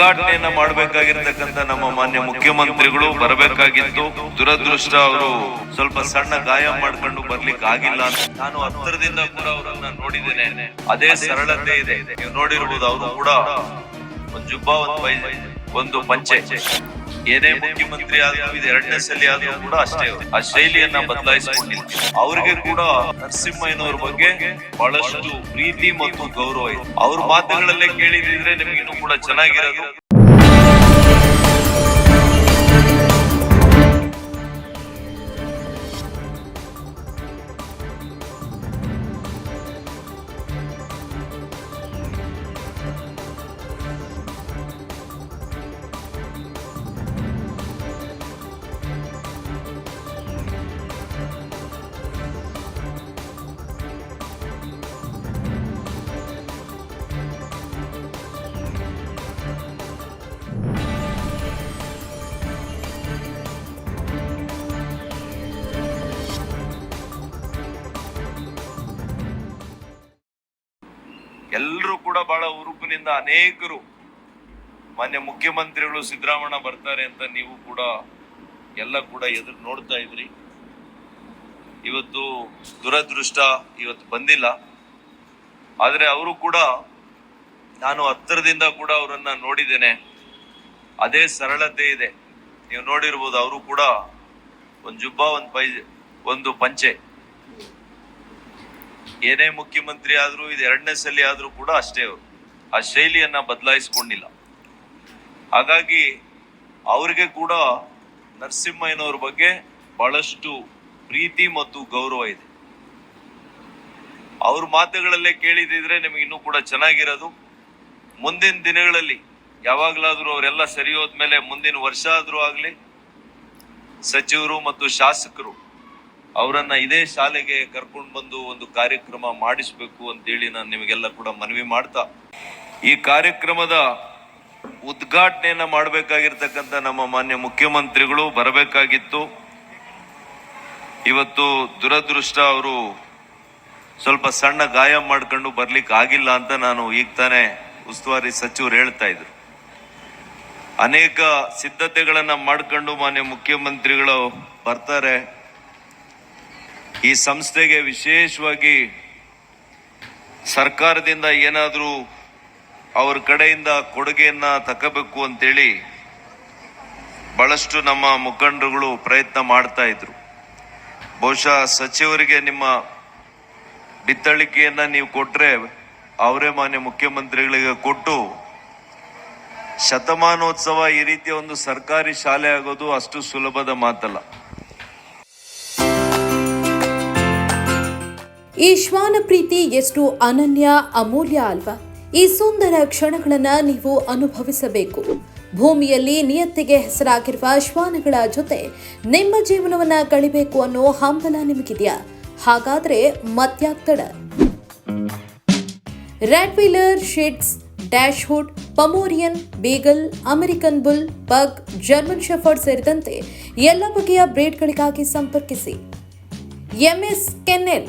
ಉದ್ಘಾಟನೆಯನ್ನ ಮಾಡಬೇಕಾಗಿರ್ತಕ್ಕಂಥ ನಮ್ಮ ಮಾನ್ಯ ಮುಖ್ಯಮಂತ್ರಿಗಳು ಬರಬೇಕಾಗಿತ್ತು. ದುರದೃಷ್ಟ ಅವರು ಸ್ವಲ್ಪ ಸಣ್ಣ ಗಾಯ ಮಾಡ್ಕೊಂಡು ಬರ್ಲಿಕ್ಕೆ ಆಗಿಲ್ಲ ನಾನು ಹತ್ತಿರದಿಂದ ಕೂಡ ಅವರನ್ನ ನೋಡಿದ್ದೇನೆ. ಅದೇ ಸರಳತೆ ಇದೆ. ನೀವು ಅವರು ಕೂಡ ಒಂದು ಜುಬ್ಬ ಒಂದು ಒಂದು ಪಂಚೆ. ಏನೇ ಮುಖ್ಯಮಂತ್ರಿ ಆದ್ರೂ ಇದು ಎರಡನೇ ಸಲ ಆದ್ರೂ ಕೂಡ ಅಷ್ಟೇ ಆ ಶೈಲಿಯನ್ನ ಬದಲಾಯಿಸಿಕೊಂಡಿಲ್ಲ ಅವರಿಗೆ ಕೂಡ ನರಸಿಂಹಯ್ಯನವ್ರ ಬಗ್ಗೆ ಬಹಳಷ್ಟು ಪ್ರೀತಿ ಮತ್ತು ಗೌರವ ಇದೆ. ಅವ್ರ ಮಾತುಗಳಲ್ಲೇ ಕೇಳಿದ್ರೆ ನಿಮ್ಗೆ ಇನ್ನೂ ಕೂಡ ಚೆನ್ನಾಗಿರೋದು. ಎಲ್ಲರೂ ಕೂಡ ಬಹಳ ಉರುಪಿನಿಂದ ಅನೇಕರು ಮಾನ್ಯ ಮುಖ್ಯಮಂತ್ರಿಗಳು ಸಿದ್ದರಾಮಣ್ಣ ಬರ್ತಾರೆ ಅಂತ ನೀವು ಕೂಡ ಎಲ್ಲ ಕೂಡ ಎದುರು ನೋಡ್ತಾ ಇದ್ರಿ. ಇವತ್ತು ದುರದೃಷ್ಟ ಇವತ್ತು ಬಂದಿಲ್ಲ. ಆದರೆ ಅವರು ಕೂಡ ನಾನು ಹತ್ತಿರದಿಂದ ಕೂಡ ಅವರನ್ನ ನೋಡಿದ್ದೇನೆ. ಅದೇ ಸರಳತೆ ಇದೆ. ನೀವು ನೋಡಿರ್ಬೋದು ಅವರು ಕೂಡ ಒಂದು ಜುಬ್ಬ, ಒಂದು ಪೈ, ಒಂದು ಪಂಚೆ. ಏನೇ ಮುಖ್ಯಮಂತ್ರಿ ಆದರೂ, ಇದು ಎರಡನೇ ಸಲ ಆದರೂ ಕೂಡ ಅಷ್ಟೇ ಅವರು. ಆ ಶೈಲಿಯನ್ನ ಬದಲಾಯಿಸ್ಕೊಂಡಿಲ್ಲ. ಹಾಗಾಗಿ ಅವರಿಗೆ ಕೂಡ ನರಸಿಂಹಯ್ಯನವ್ರ ಬಗ್ಗೆ ಬಹಳಷ್ಟು ಪ್ರೀತಿ ಮತ್ತು ಗೌರವ ಇದೆ. ಅವ್ರ ಮಾತುಗಳಲ್ಲೇ ಕೇಳಿದಿದ್ರೆ ನಿಮಗೆ ಇನ್ನೂ ಕೂಡ ಚೆನ್ನಾಗಿರೋದು. ಮುಂದಿನ ದಿನಗಳಲ್ಲಿ ಯಾವಾಗಲಾದರೂ ಅವರೆಲ್ಲ ಸರಿ ಹೋದ್ಮೇಲೆ ಮುಂದಿನ ವರ್ಷ ಆದ್ರೂ ಆಗಲಿ, ಸಚಿವರು ಮತ್ತು ಶಾಸಕರು ಅವರನ್ನ ಇದೇ ಶಾಲೆಗೆ ಕರ್ಕೊಂಡು ಬಂದು ಒಂದು ಕಾರ್ಯಕ್ರಮ ಮಾಡಿಸ್ಬೇಕು ಅಂತೇಳಿ ನಾನು ನಿಮಗೆಲ್ಲ ಕೂಡ ಮನವಿ ಮಾಡ್ತಾ. ಈ ಕಾರ್ಯಕ್ರಮದ ಉದ್ಘಾಟನೆಯನ್ನ ಮಾಡಬೇಕಾಗಿರ್ತಕ್ಕಂಥ ನಮ್ಮ ಮಾನ್ಯ ಮುಖ್ಯಮಂತ್ರಿಗಳು ಬರಬೇಕಾಗಿತ್ತು. ಇವತ್ತು ದುರದೃಷ್ಟ ಅವರು ಸ್ವಲ್ಪ ಸಣ್ಣ ಗಾಯ ಮಾಡ್ಕೊಂಡು ಬರ್ಲಿಕ್ಕೆ ಆಗಿಲ್ಲ ಅಂತ ನಾನು ಈಗ ತಾನೇ ಉಸ್ತುವಾರಿ ಸಚಿವರು ಹೇಳ್ತಾ ಇದ್ರು. ಅನೇಕ ಸಿದ್ಧತೆಗಳನ್ನ ಮಾಡ್ಕೊಂಡು ಮಾನ್ಯ ಮುಖ್ಯಮಂತ್ರಿಗಳು ಬರ್ತಾರೆ. ಈ ಸಂಸ್ಥೆಗೆ ವಿಶೇಷವಾಗಿ ಸರ್ಕಾರದಿಂದ ಏನಾದರೂ ಅವ್ರ ಕಡೆಯಿಂದ ಕೊಡುಗೆಯನ್ನ ತಕ್ಕಬೇಕು ಅಂತೇಳಿ ಬಹಳಷ್ಟು ನಮ್ಮ ಮುಖಂಡರುಗಳು ಪ್ರಯತ್ನ ಮಾಡ್ತಾ ಇದ್ರು. ಬಹುಶಃ ಸಚಿವರಿಗೆ ನಿಮ್ಮ ಬಿತ್ತಳಿಕೆಯನ್ನ ನೀವು ಕೊಟ್ರೆ ಅವರೇ ಮಾನ್ಯ ಮುಖ್ಯಮಂತ್ರಿಗಳಿಗೆ ಕೊಟ್ಟು ಶತಮಾನೋತ್ಸವ ಈ ರೀತಿಯ ಒಂದು ಸರ್ಕಾರಿ ಶಾಲೆ ಆಗೋದು ಅಷ್ಟು ಸುಲಭದ ಮಾತಲ್ಲ. ಈ ಶ್ವಾನ ಪ್ರೀತಿ ಎಷ್ಟು ಅನನ್ಯ, ಅಮೂಲ್ಯ ಅಲ್ವಾ? ಈ ಸುಂದರ ಕ್ಷಣಗಳನ್ನ ನೀವು ಅನುಭವಿಸಬೇಕು. ಭೂಮಿಯಲ್ಲಿ ನಿಯತ್ತಿಗೆ ಹೆಸರಾಗಿರುವ ಶ್ವಾನಗಳ ಜೊತೆ ನಿಮ್ಮ ಜೀವನವನ್ನ ಕಳಿಬೇಕು ಅನ್ನೋ ಹಂಬಲ ನಿಮಗಿದೆಯಾ? ಹಾಗಾದ್ರೆ ಮತ್ಯಾಗ್ತಡ rottweiler shih tzus dachshund Pomeranian beagle American bull pug German shepherd ಸೇರಿದಂತೆ ಎಲ್ಲ ಬಗೆಯ ಬ್ರೇಡ್ಗಳಿಗಾಗಿ ಸಂಪರ್ಕಿಸಿ. MS kennel